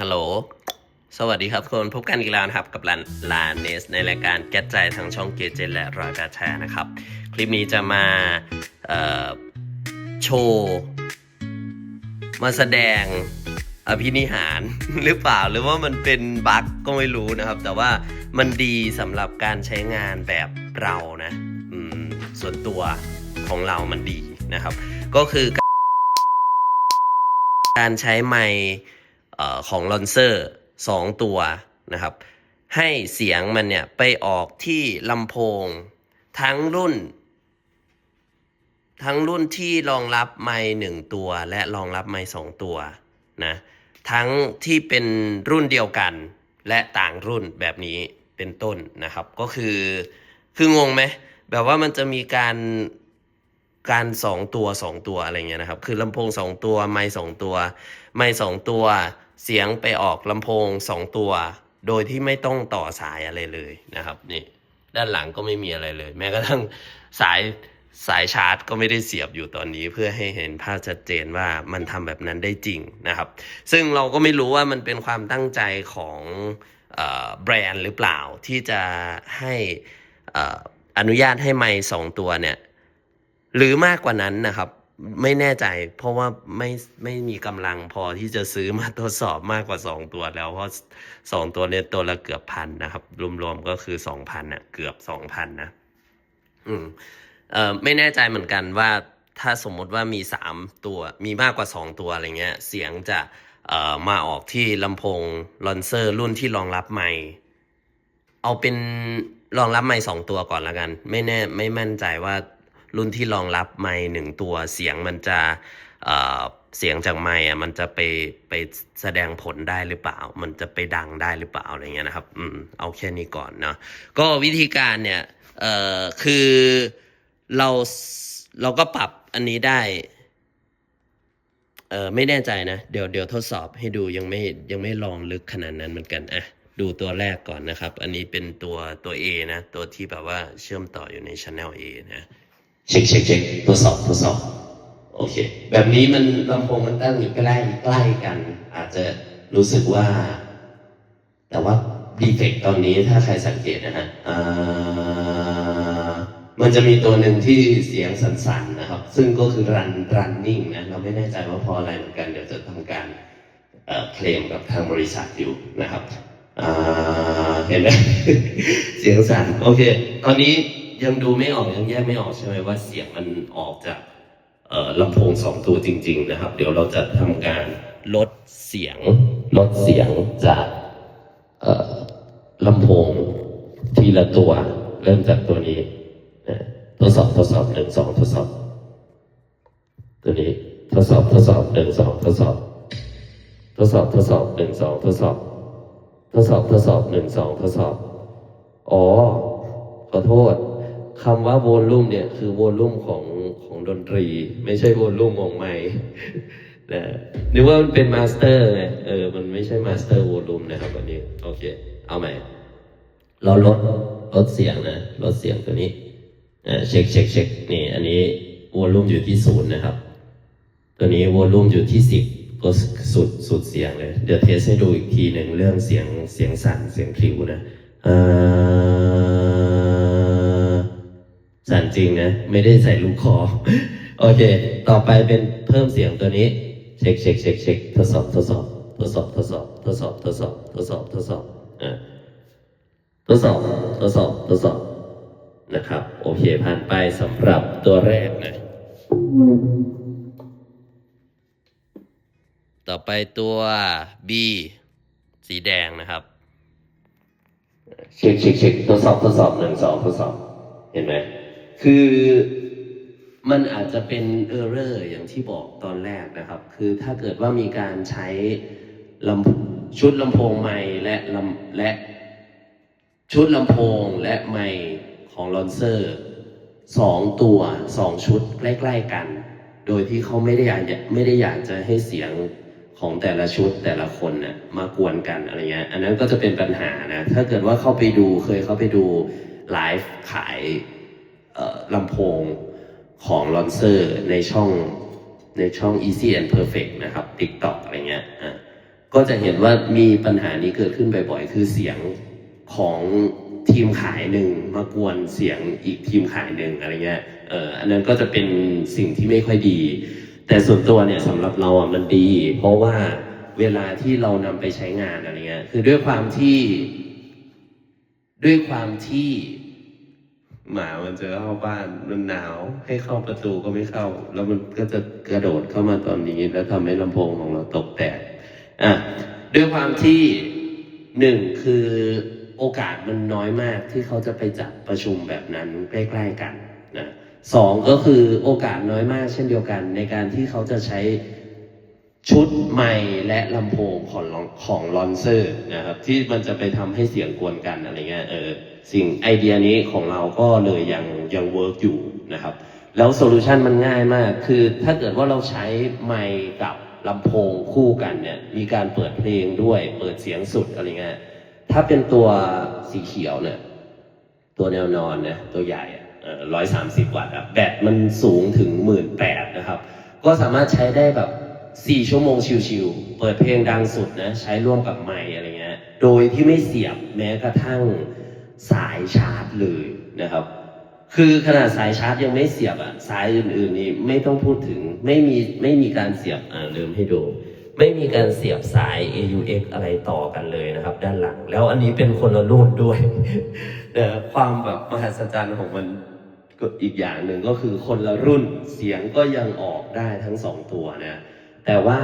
ฮัลโหล สวัสดีครับทุกคนพบกันอีกแล้วนะครับกับลานลานเนสในรายการแก๊สใจทางช่องเกเจและรอยแปดแชนะครับ คลิปนี้จะมาโชว์มาแสดงอภินิหารหรือเปล่าหรือว่ามันเป็นบั๊กก็ไม่รู้นะครับ แต่ว่ามันดีสำหรับการใช้งานแบบเรานะส่วนตัวของเรามันดีนะครับ ก็คือการใช้ไมค์ ออของลอนเซอร์สองตัวนะครับ ให้เสียงมันเนี่ยไปออกที่ลำโพงทั้งรุ่น ทั้งรุ่นที่รองรับไมค์หนึ่งตัว และรองรับไมค์สองตัวนะทั้งที่เป็นรุ่นเดียวกัน และต่างรุ่นแบบนี้เป็นต้นนะครับ ก็คือคืองงไหมแบบว่ามันจะมีการการสองตัวสองตัวอะไรเงี้ยนะครับ คือลำโพงสองตัว ไมค์สองตัว ไมค์สองตัว เสียงไปออกลำโพงสองตัว โดยที่ไม่ต้องต่อสายอะไรเลยนะครับนี่ด้านหลังก็ไม่มีอะไรเลย แม้กระทั่งสายสายชาร์จก็ไม่ได้เสียบอยู่ตอนนี้ เพื่อให้เห็นภาพชัดเจนว่ามันทำแบบนั้นได้จริงนะครับ ซึ่งเราก็ไม่รู้ว่ามันเป็นความตั้งใจของอแบรนด์หรือเปล่าที่จะให้ออนุญาตให้ไมค์สองตัวเนี่ย หรือมากกว่านั้นนะครับ ไม่แน่ใจ เพราะว่าไม่ไม่มีกำลังพอที่จะซื้อมาทดสอบมากกว่า 2 ตัวแล้ว เพราะสองตัวเนี่ยตัวละเกือบพันนะครับ รวมๆก็คือ 2,000นะเกือบ 2,000นะอืมเอ่อไม่แน่ใจเหมือนกันว่าถ้าสมมติว่ามี 3 ตัวมีมากกว่า 2 ตัวอะไรเงี้ย เสียงจะเอ่อมาออกที่ลำโพงลอนเซอร์รุ่นที่รองรับไมค์เอาเป็นรองรับไมค์สองตัวก่อนละกัน ไม่แน่ไม่มั่นใจว่า รุ่นที่รองรับไมค์หนึ่งตัวเสียงมันจะเสียงจากไมค์อะมันจะไปไปแสดงผลได้หรือเปล่า มันจะไปดังได้หรือเปล่าอะไรเงี้ยนะครับ อืมเอาแค่นี้ก่อนเนาะก็วิธีการเนี่ยเอ่อคือเราเราก็ปรับอันนี้ได้เออไม่แน่ใจนะ เดี๋ยวเดี๋ยวทดสอบให้ดูยังไม่ยังไม่ลองลึกขนาดนั้นเหมือนกันอะดูตัวแรกก่อนนะครับ อันนี้เป็นตัวตัว A นะ ตัวที่แบบว่าเชื่อมต่ออยู่ใน Channel A นะ เช็คเช็คเช็คทดสอบทดสอบโอเค แบบนี้มันลำโพงมันตั้งอยู่ใกล้ใกล้กัน อาจจะรู้สึกว่า แต่ว่าดีเฟกตอนนี้ถ้าใครสังเกตนะฮะมันจะมีตัวหนึ่งที่เสียงสั่นๆนะครับ ซึ่งก็คือ run running นะ เราไม่แน่ใจว่าเพราะอะไรเหมือนกัน เดี๋ยวจะทำการเคลมกับทางบริษัทอยู่นะครับเห็นไหมเสียงสั่นโอเค ตอนนี้ ยังดูไม่ออกยังแยกไม่ออกใช่ไหมว่าเสียงมันออกจากลำโพงสองตัวจริง ๆ นะครับ เดี๋ยวเราจะทำการลดเสียงลดเสียงจากลำโพงทีละตัว เริ่มจากตัวนี้นะทดสอบทดสอบหนึ่งสองทดสอบ ตัวนี้ทดสอบทดสอบหนึ่งสองทดสอบ ทดสอบทดสอบหนึ่งสองทดสอบ ทดสอบทดสอบหนึ่งสองทดสอบ อ๋อขอโทษ คำว่าโวลูมเนี่ยคือโวลูมของของดนตรี ไม่ใช่โวลูมของไมค์นะนึกว่ามันเป็นมาสเตอร์ไงเออมันไม่ใช่มาสเตอร์โวลูมนะครับวันนี้โอเค เอาใหม่ เราลดลดเสียงนะลดเสียงตัวนี้อ่าเช็คเช็คเช็คนี่ อันนี้วอลลุ่มอยู่ที่ศูนย์นะครับ ตัวนี้วอลลุ่มอยู่ที่สิบก็สุดสุดเสียงเลย เดี๋ยวเทสให้ดูอีกทีหนึ่งเรื่องเสียงเสียงสั่นเสียงคลิวนะอ่า สั่นจริงนะ ไม่ได้ใส่ลูกคอ โอเค ต่อไปเป็นเพิ่มเสียงตัวนี้ เช็คเช็คเช็คเช็คทดสอบทดสอบทดสอบทดสอบทดสอบทดสอบทดสอบทดสอบอ่าทดสอบทดสอบทดสอบนะครับ โอเคผ่านไปสำหรับตัวแรกนะ ต่อไปตัว B สีแดงนะครับ เช็คเช็คเช็คทดสอบทดสอบหนึ่งสองทดสอบ เห็นไหม คือมันอาจจะเป็นเออร์เรอร์อย่างที่บอกตอนแรกนะครับ คือถ้าเกิดว่ามีการใช้ลำชุดลำโพงไม้และลำและชุดลำโพงและไมค์ของลอนเซอร์สองตัวสองชุดใกล้ ๆกัน โดยที่เขาไม่ได้อยากไม่ได้อยากจะให้เสียงของแต่ละชุดแต่ละคนน่ะมากวนกันอะไรเงี้ยอันนั้นก็จะเป็นปัญหานะ ถ้าเกิดว่าเข้าไปดูเคยเข้าไปดูไลฟ์ขาย ลำโพงของลอนเซอร์ในช่องในช่อง Easy and Perfect นะครับ TikTok อะไรเงี้ยก็จะเห็นว่ามีปัญหานี้เกิดขึ้นบ่อยๆ คือเสียงของทีมขายหนึ่งมากวนเสียงอีกทีมขายหนึ่งอะไรเงี้ยเอออันนั้นก็จะเป็นสิ่งที่ไม่ค่อยดี แต่ส่วนตัวเนี่ยสำหรับเราอะมันดี เพราะว่าเวลาที่เรานำไปใช้งานอะไรเงี้ยคือด้วยความที่ ด้วยความที่ หมามันจะเข้าบ้านมันหนาวให้เข้าประตูก็ไม่เข้า แล้วมันก็จะกระโดดเข้ามาตอนนี้ แล้วทำให้ลำโพงของเราตกแตกอะด้วยความที่หนึ่งคือโอกาสมันน้อยมากที่เขาจะไปจัดประชุมแบบนั้นใกล้ๆกันนะสองก็คือโอกาสน้อยมากเช่นเดียวกัน ในการที่เขาจะใช้ ชุดไมค์และลำโพงของของลอนเซอร์นะครับที่มันจะไปทำให้เสียงกวนกันอะไรเงี้ยเออสิ่งไอเดียนี้ของเราก็เลยยังยังเวิร์กอยู่นะครับ แล้วโซลูชันมันง่ายมาก คือถ้าเกิดว่าเราใช้ไมค์กับลำโพงคู่กันเนี่ยมีการเปิดเพลงด้วยเปิดเสียงสุดอะไรเงี้ยถ้าเป็นตัวสีเขียวเนี่ยตัวแนวนอนนี่ยตัวใหญ่ร้อยสามสิบวัตต์แบตมันสูงถึงหมื่นแปดนะครับ ก็สามารถใช้ได้แบบ สี่ชั่วโมงชิวๆเปิดเพลงดังสุดนะ ใช้ร่วมกับไมค์อะไรเงี้ย โดยที่ไม่เสียบแม้กระทั่งสายชาร์จเลยนะครับ คือขนาดสายชาร์จยังไม่เสียบอะสายอื่นๆนี่ไม่ต้องพูดถึงไม่มีไม่มีการเสียบอ่าลืมให้ดูไม่มีการเสียบสาย AUX อะไรต่อกันเลยนะครับ ด้านหลัง แล้วอันนี้เป็นคนละรุ่นด้วยแต่ความแบบมหัศจรรย์ของมันก็อีกอย่างหนึ่งก็คือคนละรุ่นเสียงก็ยังออกได้ทั้งสองตัวนะ แต่ว่า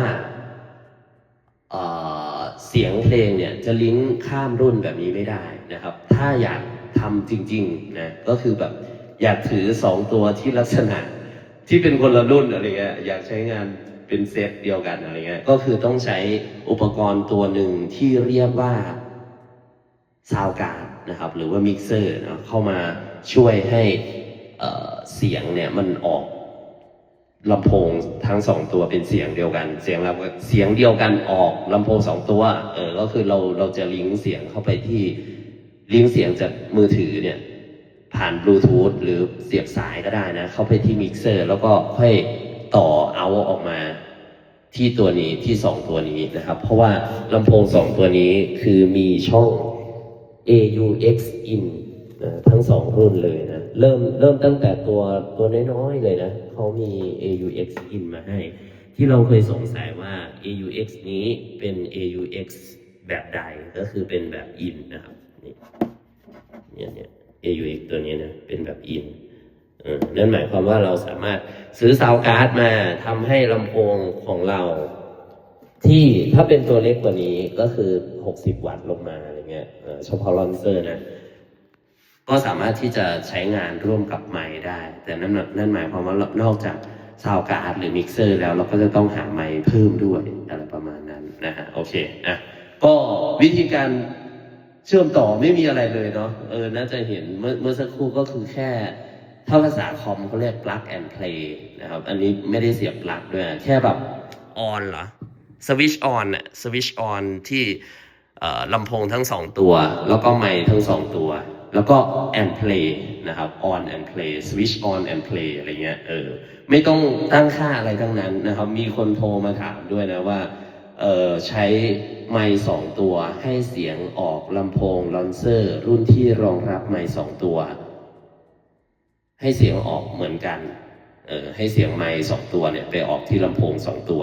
เสียงเพลงเนี่ยจะลิงก์ข้ามรุ่นแบบนี้ไม่ได้นะครับ ถ้าอยากทำจริงๆนะก็คือแบบอยากถือสองตัวที่ลักษณะที่เป็นคนละรุ่นอะไรเงี้ยอยากใช้งานเป็นเซตเดียวกันอะไรเงี้ยก็คือต้องใช้อุปกรณ์ตัวหนึ่งที่เรียกว่าซาวการ์ดนะครับ หรือว่ามิกเซอร์นะเข้ามาช่วยให้เสียงเนี่ยมันออก ลำโพงทั้งสองตัวเป็นเสียงเดียวกัน เสียงเราเสียงเดียวกันออกลำโพงสองตัว เออ ก็คือเราเราจะลิงก์เสียงเข้าไปที่ลิงก์เสียงจากมือถือเนี่ย ผ่านบลูทูธหรือเสียบสายก็ได้นะ เข้าไปที่มิกเซอร์ แล้วก็ค่อยต่อเอาออกมาที่ตัวนี้ที่สองตัวนี้นะครับ เพราะว่าลำโพงสองตัวนี้คือมีช่อง AUX in ทั้งสองรุ่นเลยนะ เริ่มเริ่มตั้งแต่ตัวตัวน้อยๆเลยนะ เขามี AUX in มาให้ ที่เราเคยสงสัยว่า AUX นี้เป็น AUX แบบใดก็คือเป็นแบบ in นะครับนี่เนี่ยเนี่ย AUX ตัวนี้นะเป็นแบบ in เนั่นหมายความว่าเราสามารถซื้อซาวการ์ดมาทำให้ลำโพงของเรา ที่ถ้าเป็นตัวเล็กกว่านี้ก็คือ 60 วัตต์ลงมาอะไรเงี้ยเอ่อเฉพาะลอนเซอร์นะ ก็สามารถที่จะใช้งานร่วมกับไมค์ได้ แต่นั่นนั่นหมายความว่านอกจากซาวการ์ดหรือมิกเซอร์แล้วเราก็จะต้องหาไมค์เพิ่มด้วยอะไรประมาณนั้นนะฮะโอเคอะก็วิธีการเชื่อมต่อไม่มีอะไรเลยเนาะเออน่าจะเห็นเมื่อเมื่อสักครู่ก็คือแค่ถ้าภาษาคอมเขาเรียก plug and play นะครับ อันนี้ไม่ได้เสียบปลั๊กด้วย แค่แบบ on เหรอ switch on น่ะ switch on ที่ลำโพงทั้งสองตัว แล้วก็ไมค์ทั้งสองตัว แล้วก็ and play นะครับ on and play switch on and play อะไรเงี้ยเออไม่ต้องตั้งค่าอะไรทั้งนั้นนะครับ มีคนโทรมาถามด้วยนะว่าเออใช้ไมค์สองตัวให้เสียงออกลำโพงลอนเซอร์รุ่นที่รองรับไมค์สองตัว ให้เสียงออกเหมือนกันเออให้เสียงไมค์สองตัวเนี่ยไปออกที่ลำโพงสองตัว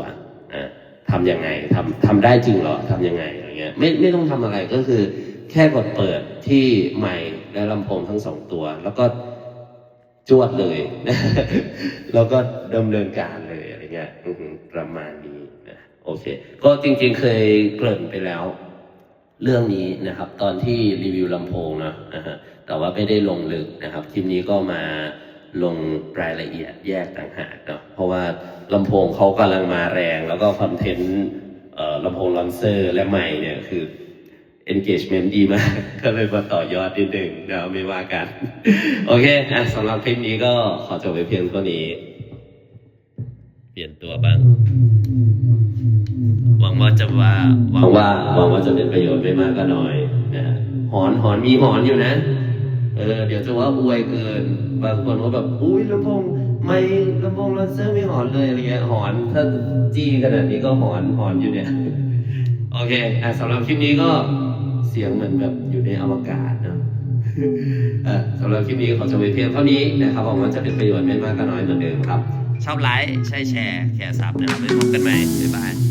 อะทำยังไงทำทำได้จริงเหรอทำยังไงอะไรเงี้ยไม่ไม่ต้องทำอะไรก็คือ แค่กดเปิดที่ไมค์ และลำโพงทั้งสองตัว แล้วก็จวดเลย แล้วก็ดำเนินการเลยอะไรเงี้ยประมาณนี้นะโอเค ก็จริงๆเคยเกริ่นไปแล้ว เรื่องนี้นะครับ ตอนที่รีวิวลำโพงนะนะฮะแต่ว่าไม่ได้ลงลึกนะครับคลิปนี้ก็มาลงรายละเอียดแยกต่างหากเนาะเพราะว่าลำโพงเขากำลังมาแรง แล้วก็คอนเทนต์ลำโพงลอนเซอร์และไมค์เนี่ยคือ engagement ดีมาก ก็เลยมาต่อยอดนิดนึงเดี๋ยวไม่ว่ากัน โอเคอะสำหรับคลิปนี้ก็ขอจบไปเพียงเท่านี้ เปลี่ยนตัวบ้าง หวังว่าจะว่าหวังว่าหวังว่าจะเป็นประโยชน์ไม่มากก็น้อยนะฮะหอนหอนมีหอนอยู่นะ เออ เดี๋ยวจะว่าอวยเกิน บางคนก็แบบ อุ้ยลำโพงไม่ลำโพงลอนเซอร์ไม่หอนเลยอะไรเงี้ยหอนถ้าจี้ขนาดนี้ก็หอนหอนอยู่เนี่ย โอเคอะสำหรับคลิปนี้ก็ เสียงเหมือนแบบอยู่ในอวกาศเนาะเอ่อสำหรับคลิปนี้ขอจบไปเพียงเท่านี้นะครับผมว่าจะเป็นประโยชน์ไม่มากก็น้อยเหมือนเดิมครับ ชอบไลค์ใช่แชร์แคร์ซับนะครับไปพบกันใหม่บ๊ายบาย